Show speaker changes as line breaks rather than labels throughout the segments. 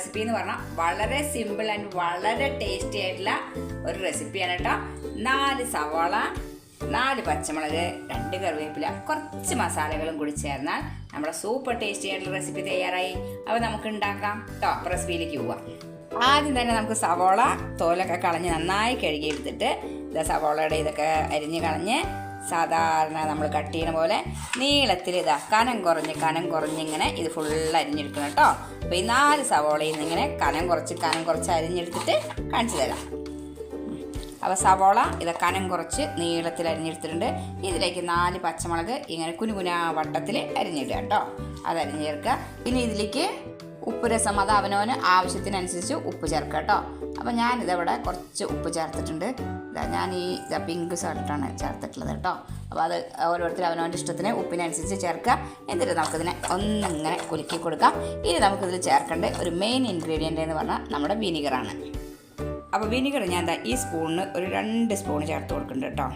Recipe എന്ന് പറഞ്ഞാൽ വളരെ സിമ്പിൾ ആൻഡ് വളരെ ടേസ്റ്റി ആയിട്ടുള്ള ഒരു റെസിപ്പിയാണ് കേട്ടോ നാല് സവാള നാല് പച്ചമുളക് രണ്ട് കറിവേപ്പില കുറച്ച് മസാലകളും കൂടി ചേർന്നാൽ നമ്മുടെ സൂപ്പർ ടേസ്റ്റി ആയിട്ടുള്ള റെസിപ്പി തയ്യാറായി. അപ്പോൾ നമുക്ക് ഉണ്ടാക്കാം കേട്ടോ റെസിപ്പിയിലേക്ക് പോവാം. ആദ്യം തന്നെ നമുക്ക് സവോള തോലൊക്കെ കളഞ്ഞ് നന്നായി കഴുകിയെടുത്തിട്ട് ഇതാ സവോളയുടെ ഇതൊക്കെ അരിഞ്ഞ് കളഞ്ഞ് സാധാരണ നമ്മൾ കട്ട് ചെയ്യുന്ന പോലെ നീളത്തിൽ ഇതാ കനം കുറഞ്ഞ് കനം കുറഞ്ഞിങ്ങനെ ഇത് ഫുൾ അരിഞ്ഞെടുക്കണം കേട്ടോ. അപ്പോൾ ഈ നാല് സവോളയിൽ നിന്ന് ഇങ്ങനെ കനം കുറച്ച് കനം കുറച്ച് അരിഞ്ഞെടുത്തിട്ട് കാണിച്ചു തരാം. അപ്പോൾ സവോള ഇത് കനം കുറച്ച് നീളത്തിൽ അരിഞ്ഞെടുത്തിട്ടുണ്ട്. ഇതിലേക്ക് നാല് പച്ചമുളക് ഇങ്ങനെ കുനുകുന വട്ടത്തിൽ അരിഞ്ഞിടുക കേട്ടോ. അത് അരിഞ്ഞ് ചേർക്കുക. പിന്നെ ഇതിലേക്ക് ഉപ്പ് രസം അത് അവനവന് ആവശ്യത്തിനനുസരിച്ച് ഉപ്പ് ചേർക്കുക കേട്ടോ. അപ്പോൾ ഞാനിതവിടെ കുറച്ച് ഉപ്പ് ചേർത്തിട്ടുണ്ട്. ഞാൻ ഈ പിങ്ക് സോൾട്ടാണ് ചേർത്തിട്ടുള്ളത് കേട്ടോ. അപ്പോൾ അത് ഓരോരുത്തർ അവനവന്റെ ഇഷ്ടത്തിന് ഉപ്പിനനുസരിച്ച് ചേർക്കുക. എന്നിട്ട് നമുക്കിതിനെ ഒന്നിങ്ങനെ കുലുക്കി കൊടുക്കാം. ഇനി നമുക്കിതിൽ ചേർക്കേണ്ട ഒരു മെയിൻ ഇൻഗ്രീഡിയന്റ് എന്ന് പറഞ്ഞാൽ നമ്മുടെ വിനിഗറാണ്. അപ്പോൾ വിനിഗർ ഞാൻ എന്താ ഈ സ്പൂണിന് ഒരു രണ്ട് സ്പൂൺ ചേർത്ത് കൊടുക്കുന്നുണ്ട് കേട്ടോ.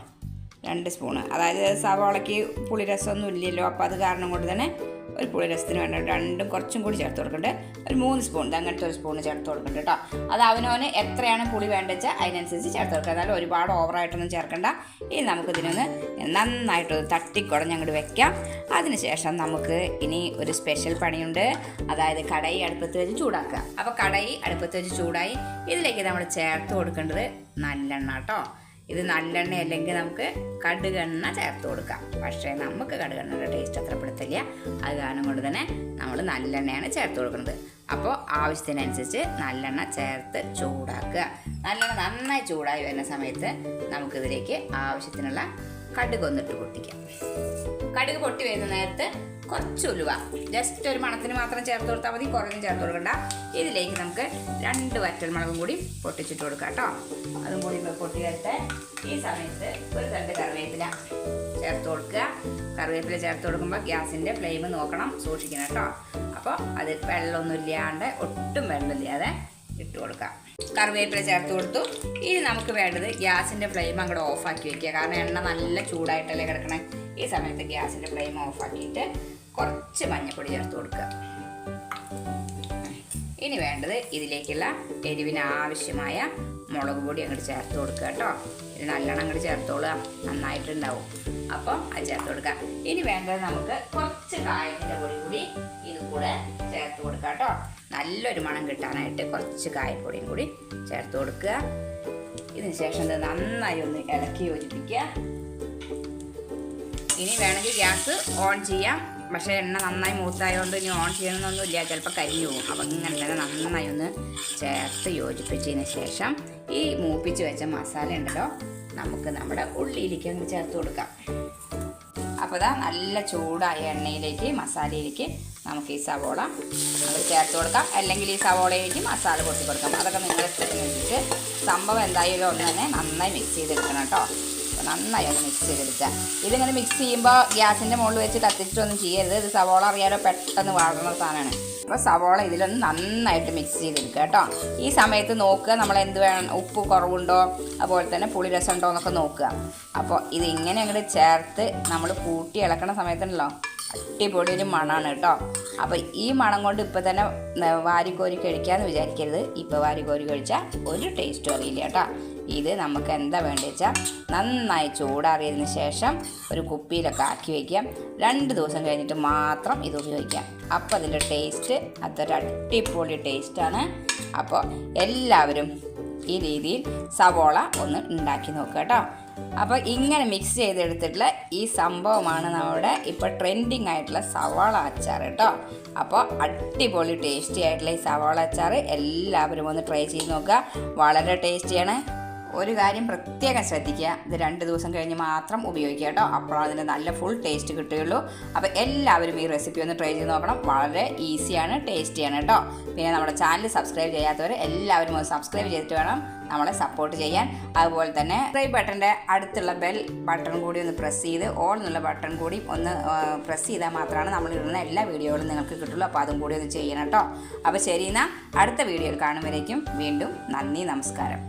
രണ്ട് സ്പൂണ്. അതായത് സവാളയ്ക്ക് പുളിരസമൊന്നും ഇല്ലല്ലോ. അപ്പോൾ അത് കാരണം കൊണ്ട് തന്നെ ഒരു പുളി രസത്തിന് വേണ്ട രണ്ടും കുറച്ചും കൂടി ചേർത്ത് കൊടുക്കണ്ടേ ഒരു മൂന്ന് സ്പൂൺ അങ്ങനത്തെ ഒരു സ്പൂൺ ചേർത്ത് കൊടുക്കണ്ട കേട്ടോ അത് അവനവന് എത്രയാണ് പുളി വേണ്ടത് വെച്ചാൽ അതിനനുസരിച്ച് ചേർത്ത് കൊടുക്കുക. എന്നാലും ഒരുപാട് ഓവറായിട്ടൊന്നും ചേർക്കണ്ട. ഇനി നമുക്കിതിനൊന്ന് നന്നായിട്ട് തട്ടിക്കുടഞ്ഞ് അങ്ങോട്ട് വെക്കാം. അതിനുശേഷം നമുക്ക് ഇനി ഒരു സ്പെഷ്യൽ പണിയുണ്ട്. അതായത് കടയി അടുപ്പത്ത് വെച്ച് ചൂടാക്കുക. അപ്പോൾ കടയി അടുപ്പത്ത് വെച്ച് ചൂടായി ഇതിലേക്ക് നമ്മൾ ചേർത്ത് കൊടുക്കേണ്ടത് നല്ലെണ്ണ കേട്ടോ ഇത് നല്ലെണ്ണ അല്ലെങ്കിൽ നമുക്ക് കടുകെണ്ണ ചേർത്ത് കൊടുക്കാം. പക്ഷേ നമുക്ക് കടുകെണ്ണയുടെ ടേസ്റ്റ് അത്ര പിടുത്തില്ല. അത് കാരണം കൊണ്ട് തന്നെ നമ്മൾ നല്ലെണ്ണയാണ് ചേർത്ത് കൊടുക്കുന്നത്. അപ്പോൾ ആവശ്യത്തിനനുസരിച്ച് നല്ലെണ്ണ ചേർത്ത് ചൂടാക്കുക. നല്ലെണ്ണ നന്നായി ചൂടായി വരുന്ന സമയത്ത് നമുക്കിതിലേക്ക് ആവശ്യത്തിനുള്ള കടുക് ഒന്നിട്ട് പൊട്ടിക്കാം. കടുക് പൊട്ടി വരുന്ന നേരത്ത് കുറച്ച് ഉലുവ. ജസ്റ്റ് ഒരു മണത്തിന് മാത്രം ചേർത്ത് കൊടുത്താൽ മതി കുറഞ്ഞ് ചേർത്ത് കൊടുക്കണ്ട. ഇതിലേക്ക് നമുക്ക് രണ്ട് വറ്റൽമുളകും കൂടി പൊട്ടിച്ചിട്ട് കൊടുക്കാം കേട്ടോ. അതും കൂടി പൊട്ടി വരട്ടെ ഈ സമയത്ത് ഒരു രണ്ട് കറിവേപ്പില ചേർത്ത് കൊടുക്കുക. കറിവേപ്പില ചേർത്ത് കൊടുക്കുമ്പോൾ ഗ്യാസിന്റെ ഫ്ലെയിം നോക്കണം സൂക്ഷിക്കണം കേട്ടോ. അപ്പോൾ അത് വെള്ളമൊന്നും ഇല്ലാണ്ട് ഒട്ടും വെള്ളമില്ലാതെ ഇട്ട് കൊടുക്കാം. കറിവേപ്പില ചേർത്ത് കൊടുത്തു. ഇനി നമുക്ക് വേണ്ടത് ഗ്യാസിന്റെ ഫ്ലെയിം അങ്ങോട്ട് ഓഫാക്കി വെക്കുക. കാരണം എണ്ണ നല്ല ചൂടായിട്ടല്ലേ കിടക്കണേ. ഈ സമയത്ത് ഗ്യാസിന്റെ ഫ്ലെയിം ഓഫാക്കിയിട്ട് കുറച്ച് മഞ്ഞൾപ്പൊടി ചേർത്ത് കൊടുക്കുക. ഇനി വേണ്ടത് ഇതിലേക്കുള്ള എരിവിന് ആവശ്യമായ മുളക് പൊടി അങ്ങോട്ട് ചേർത്ത് കൊടുക്കുക കേട്ടോ. ഇത് നല്ലോണം അങ്ങോട്ട് ചേർത്തോളുക. നന്നായിട്ടുണ്ടാവും. അപ്പോൾ അത് ചേർത്ത് കൊടുക്കുക. ഇനി വേണ്ടത് നമുക്ക് കുറച്ച് കായത്തിന്റെ പൊടി കൂടി ഇത് കൂടെ കൊടുക്കുക കേട്ടോ നല്ലൊരു മണം കിട്ടാനായിട്ട് കുറച്ച് കായപ്പൊടിയും കൂടി ചേർത്ത് കൊടുക്കുക. ഇതിന് ശേഷം ഇത് നന്നായി ഒന്ന് ഇളക്കി യോജിപ്പിക്കുക. ഇനി വേണമെങ്കിൽ ഗ്യാസ് ഓൺ ചെയ്യാം. പക്ഷേ എണ്ണ നന്നായി മൂത്തായതുകൊണ്ട് ഇനി ഓൺ ചെയ്യണമെന്നൊന്നുമില്ല. ചിലപ്പോൾ കരിഞ്ഞു പോകും. അപ്പം ഇങ്ങനെ തന്നെ നന്നായി ഒന്ന് ചേർത്ത് യോജിപ്പിച്ചതിന് ശേഷം ഈ മൂപ്പിച്ച് വെച്ച മസാല ഉണ്ടല്ലോ നമുക്ക് നമ്മുടെ ഉള്ളിയിലേക്ക് അങ്ങ് ചേർത്ത് കൊടുക്കാം. അപ്പോൾ ഇതാ നല്ല ചൂടായ എണ്ണയിലേക്ക് മസാലയിലേക്ക് നമുക്ക് ഈ സവോള നമ്മൾ ചേർത്ത് കൊടുക്കാം. അല്ലെങ്കിൽ ഈ സവോളയിലേക്ക് മസാല കൊട്ടി കൊടുക്കാം. അതൊക്കെ നിങ്ങളുടെ ഇഷ്ടത്തിന് വെച്ചിട്ട് സംഭവം എന്തായാലും ഒന്ന് തന്നെ നന്നായി മിക്സ് ചെയ്തെടുക്കണം കേട്ടോ. നന്നായി ഒന്ന് മിക്സ് ചെയ്തെടുക്കുക ഇതിങ്ങനെ മിക്സ് ചെയ്യുമ്പോൾ ഗ്യാസിന്റെ മുകളിൽ വെച്ച് കത്തിച്ചിട്ടൊന്നും ചെയ്യരുത്. ഇത് സവോള അറിയാലോ പെട്ടെന്ന് വാടുന്ന സാധനമാണ്. അപ്പോൾ സവോള ഇതിലൊന്ന് നന്നായിട്ട് മിക്സ് ചെയ്തെടുക്കുക കേട്ടോ. ഈ സമയത്ത് നോക്കുക നമ്മൾ എന്ത് വേണം ഉപ്പ് കുറവുണ്ടോ അതുപോലെ തന്നെ പുളിരസം ഉണ്ടോ എന്നൊക്കെ നോക്കുക. അപ്പോൾ ഇത് ഇങ്ങനെ അങ്ങോട്ട് ചേർത്ത് നമ്മൾ കൂട്ടി ഇളക്കണ സമയത്തുണ്ടല്ലോ അടിപൊളി ഒരു മണമാണ് കേട്ടോ. അപ്പോൾ ഈ മണം കൊണ്ട് ഇപ്പോൾ തന്നെ വാരിക്കോരി കഴിക്കാമെന്ന് വിചാരിക്കരുത്. ഇപ്പോൾ വാരിക്കോരി കഴിച്ചാൽ ഒരു ടേസ്റ്റും അറിയില്ല കേട്ടോ. ഇത് നമുക്ക് എന്താ വേണ്ടത് വെച്ചാൽ നന്നായി ചൂടാറിയതിന് ശേഷം ഒരു കുപ്പിയിലൊക്കെ ആക്കി വയ്ക്കാം രണ്ട് ദിവസം കഴിഞ്ഞിട്ട് മാത്രം ഇത് ഉപയോഗിക്കാം. അപ്പോൾ അതിന്റെ ടേസ്റ്റ് അതൊരു അടിപൊളി ടേസ്റ്റാണ് അപ്പോൾ എല്ലാവരും ഈ രീതിയിൽ സവോള ഒന്ന് ഉണ്ടാക്കി നോക്കുക കേട്ടോ. അപ്പോൾ ഇങ്ങനെ മിക്സ് ചെയ്തെടുത്തിട്ടുള്ള ഈ സംഭവമാണ് നമ്മുടെ ഇപ്പോൾ ട്രെൻഡിങ് ആയിട്ടുള്ള സവാള അച്ചാർ കേട്ടോ. അപ്പോൾ അടിപൊളി ടേസ്റ്റി ആയിട്ടുള്ള ഈ സവാള അച്ചാർ എല്ലാവരും ഒന്ന് ട്രൈ ചെയ്ത് നോക്കുക. വളരെ ടേസ്റ്റിയാണ് ഒരു കാര്യം പ്രത്യേകം ശ്രദ്ധിക്കുക. ഇത് രണ്ട് ദിവസം കഴിഞ്ഞ് മാത്രം ഉപയോഗിക്കുക കേട്ടോ. അപ്പോഴാണ് അതിന് നല്ല ഫുൾ ടേസ്റ്റ് കിട്ടുകയുള്ളൂ. അപ്പോൾ എല്ലാവരും ഈ റെസിപ്പി ഒന്ന് ട്രൈ ചെയ്ത് നോക്കണം. വളരെ ഈസിയാണ് ടേസ്റ്റിയാണ് കേട്ടോ. പിന്നെ നമ്മുടെ ചാനൽ സബ്സ്ക്രൈബ് ചെയ്യാത്തവർ എല്ലാവരും ഒന്ന് സബ്സ്ക്രൈബ് ചെയ്തിട്ട് വേണം നമ്മളെ സപ്പോർട്ട് ചെയ്യാൻ. അതുപോലെ തന്നെ സബ്സ്ക്രൈബ് ബട്ടന്റെ അടുത്തുള്ള ബെൽ ബട്ടൺ കൂടി ഒന്ന് പ്രസ് ചെയ്ത് ഓൾ എന്നുള്ള ബട്ടൺ കൂടി ഒന്ന് പ്രസ് ചെയ്താൽ മാത്രമാണ് നമ്മൾ ഇടുന്ന എല്ലാ വീഡിയോകളും നിങ്ങൾക്ക് കിട്ടുള്ളൂ. അപ്പോൾ അതും കൂടി ഒന്ന് ചെയ്യണം കേട്ടോ. അപ്പോൾ ശരി എന്നാൽ അടുത്ത വീഡിയോയിൽ കാണുമ്പോഴേക്കും വീണ്ടും നന്ദി നമസ്കാരം.